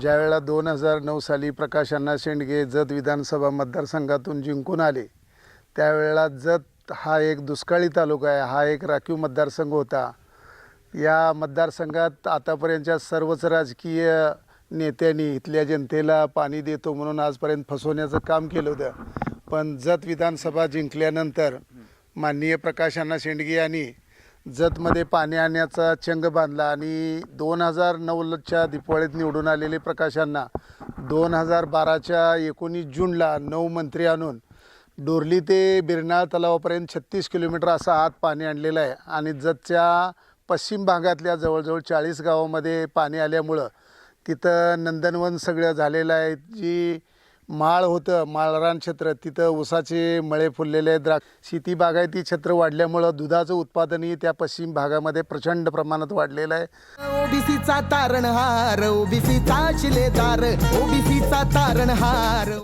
ज्यावेळेला दोन हजार नऊ साली प्रकाश अण्णा शेंडगे जत विधानसभा मतदारसंघातून जिंकून आले त्यावेळेला जत हा एक दुष्काळी तालुका आहे हा एक राखीव मतदारसंघ होता. या मतदारसंघात आतापर्यंतच्या सर्वच राजकीय नेत्यांनी इथल्या जनतेला पाणी देतो म्हणून आजपर्यंत फसवण्याचं काम केलं होतं. पण जत विधानसभा जिंकल्यानंतर माननीय प्रकाश अण्णा शेंडगे यांनी जतमध्ये पाणी आणण्याचा चंग बांधला आणि दोन हजार नऊच्या दिपवाळीत निवडून आलेले प्रकाशांना दोन हजार बाराच्या एकोणीस जूनला नऊ मंत्री आणून डोरली ते बिरनाळ तलावापर्यंत छत्तीस किलोमीटर असा आत पाणी आणलेलं आहे. आणि जतच्या पश्चिम भागातल्या जवळजवळ चाळीस गावामध्ये पाणी आल्यामुळं तिथं नंदनवन सगळं झालेलं आहे. जी माळ होतं माळरान क्षेत्र. तिथं ऊसाचे मळे फुललेले आहेत. द्राक्ष शेती बागायती क्षेत्र वाढल्यामुळं दुधाचं उत्पादनही त्या पश्चिम भागामध्ये प्रचंड प्रमाणात वाढलेलं आहे. ओबीसीचा तारणहार ओबीसीचा शिलेदार ओबीसीचा तारणहार.